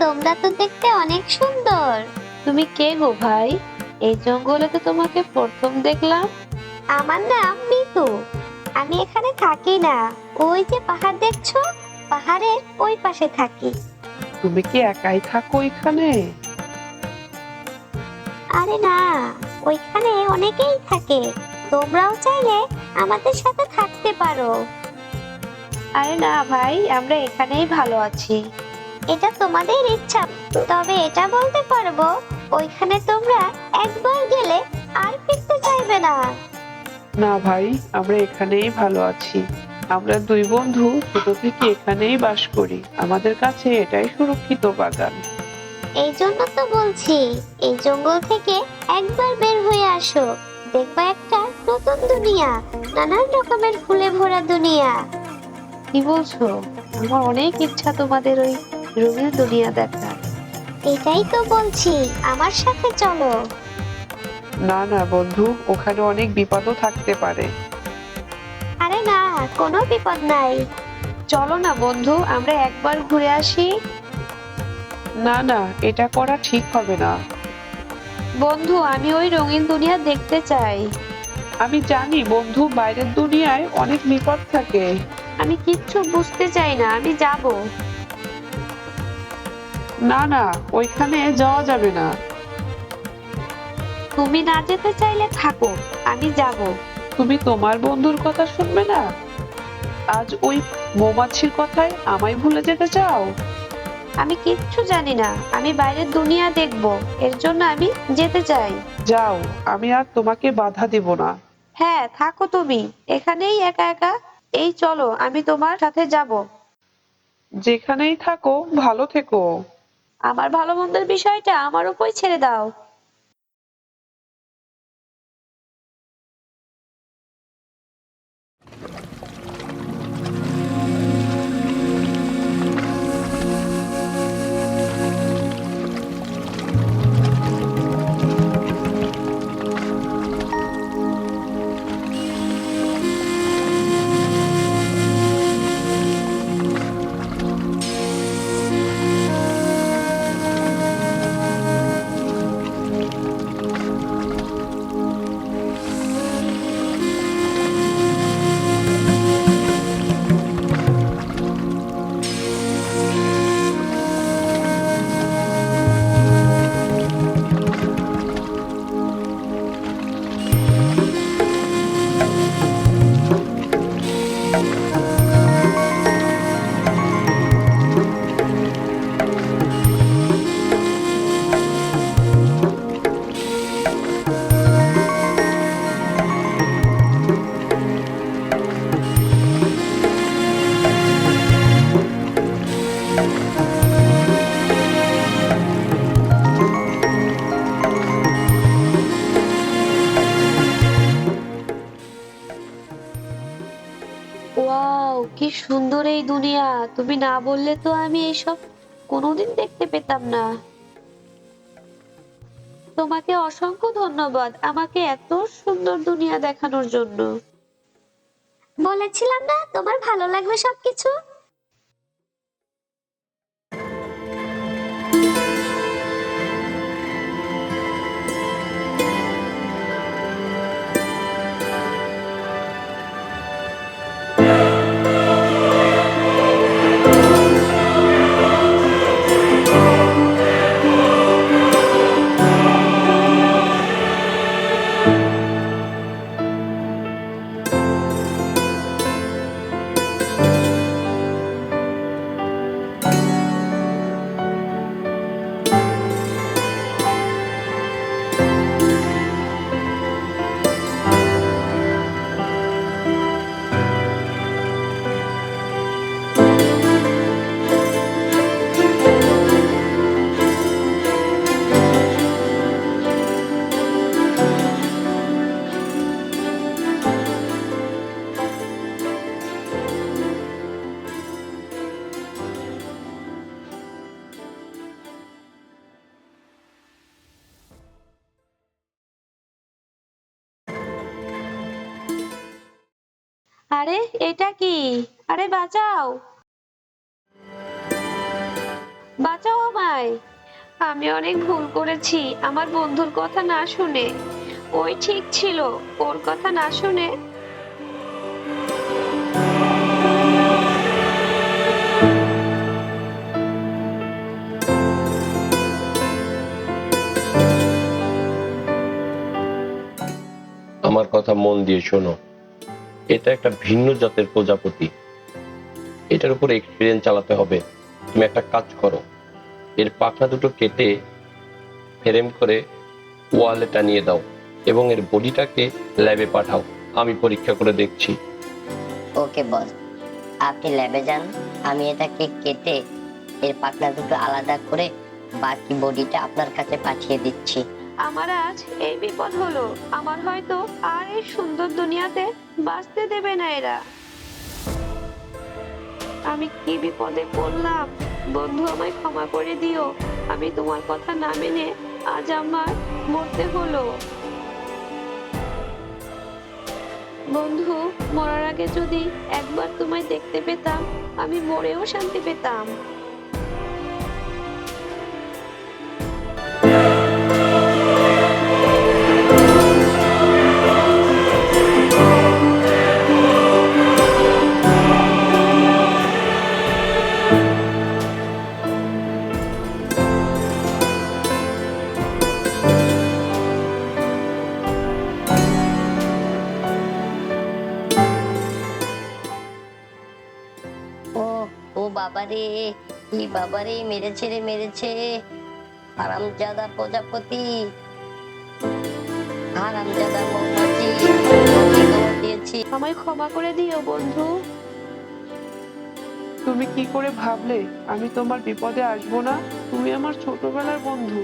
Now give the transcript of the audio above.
তোমরা তো দেখতে অনেক সুন্দর। তুমি কে গো ভাই? এই জঙ্গলে তো তোমাকে প্রথম দেখলাম। আমার নাম মিতু। আমি এখানে থাকি না। ওই যে পাহাড় দেখছ পাহাড়ের ওই পাশে থাকি। তুমি কি একাই থাকো এখানে? আরে না ওইখানে অনেকেই থাকে। তোমরাও চাইলে আমাদের সাথে থাকতে পারো। আরে না ভাই আমরা এখানেই ভালো আছি। এটা তোমাদের ইচ্ছা তবে এটা বলতে পারব ওইখানে তোমরা একবার গেলে আর ফিরতে চাইবে না। না ভাই আমরা এখানেই ভালো আছি। আমরা দুই বন্ধু ছোট থেকে এখানেই বাস করি। আমাদের কাছে এটাই সুরক্ষিত বাগান। এই জন্য তো বলছি এই জঙ্গল থেকে একবার বের হয়ে আসো। দেখবা একটা নতুন দুনিয়া নানান রকমের ফুলে ভরা দুনিয়া। কি বলছো? আমার অনেক ইচ্ছা তোমাদের ওই রঙিন দুনিয়া দেখার। এটাই তো বলছি আমার সাথে চলো। না না বন্ধু ওখানে অনেক বিপদও থাকতে পারে। আরে না কোনো বিপদ নাই। চলো না বন্ধু আমরা একবার ঘুরে আসি। না না এটা করা ঠিক হবে না। বন্ধু আমি ওই রঙিন দুনিয়া দেখতে চাই। আমি জানি বন্ধু বাইরের দুনিয়ায় অনেক বিপদ থাকে। আমি কিচ্ছু বুঝতে চাই না আমি যাব। না না ওইখানে যাওয়া যাবে না। তুমি না যেতে চাইলে থাকো আমি যাব। তুমি তোমার বন্ধুর কথা শুনবে না? আজ ওই মৌমাছির কথায় আমায় ভুলে যেতে চাও? আমি কিচ্ছু জানি না আমি বাইরের দুনিয়া দেখব এর জন্য আমি যেতে চাই। যাও আমি আর তোমাকে বাধা দেব না। হ্যাঁ থাকো তুমি এখানেই একা একা এই চলো আমি তোমার সাথে যাব। যেখানেই থাকো ভালো থেকো। আমার ভালো মন্দের বিষয়টা আমার উপরেই ছেড়ে দাও। সুন্দর এই দুনিয়া। তুমি না বললে তো আমি এইসব কোনোদিন দেখতে পেতাম না। তোমাকে অসংখ্য ধন্যবাদ আমাকে এত সুন্দর দুনিয়া দেখানোর জন্য। বলেছিলাম না, তোমার ভালো লাগবে সবকিছু? আরে, এটা কি? আরে, বাঁচাও। বাঁচাও আমায়। আমি অনেক ভুল করেছি, আমার বন্ধুর কথা না শুনে। ওই ঠিক ছিল, ওর কথা না শুনে। আমার কথা মন দিয়ে শোনো। এটা একটা ভিন্ন জাতের প্রজাপতি। এটার উপর এক্সপিরিয়েন্স চালাতে হবে। তুমি একটা কাজ করো। এর পাখনা দুটো কেটে ফ্রেম করে ওয়ালে টানিয়ে দাও এবং এর বডিটাকে ল্যাবে পাঠাও। আমি পরীক্ষা করে দেখছি। ওকে বস, আপনি ল্যাবে যান। আমি এটাকে কেটে এর পাখনা দুটো আলাদা করে বাকি বডিটা আপনার কাছে পাঠিয়ে দিচ্ছি। আমার আজ এই বিপদ হলো। আমার হয়তো আর এই সুন্দর দুনিয়াতে বাঁচতে দেবে না এরা। আমি কি বিপদে পড়লাম? বন্ধু, আমায় ক্ষমা করে দিও। আমি তোমার কথা না মেনে আজ আমার মরতে হলো। বন্ধু, মরার আগে যদি একবার তোমায় দেখতে পেতাম, আমি মরেও শান্তি পেতাম। ও বাবারে কি বাবারে, মেরেছে রে, মেরেছে। হারামজাদা প্রজাপতি। হারামজাদা মৌমাছি। আমায় ক্ষমা করে দিও, বন্ধু। তুমি কি করে ভাবলে, আমি তোমার বিপদে আসব না? তুমি আমার ছোটবেলার বন্ধু।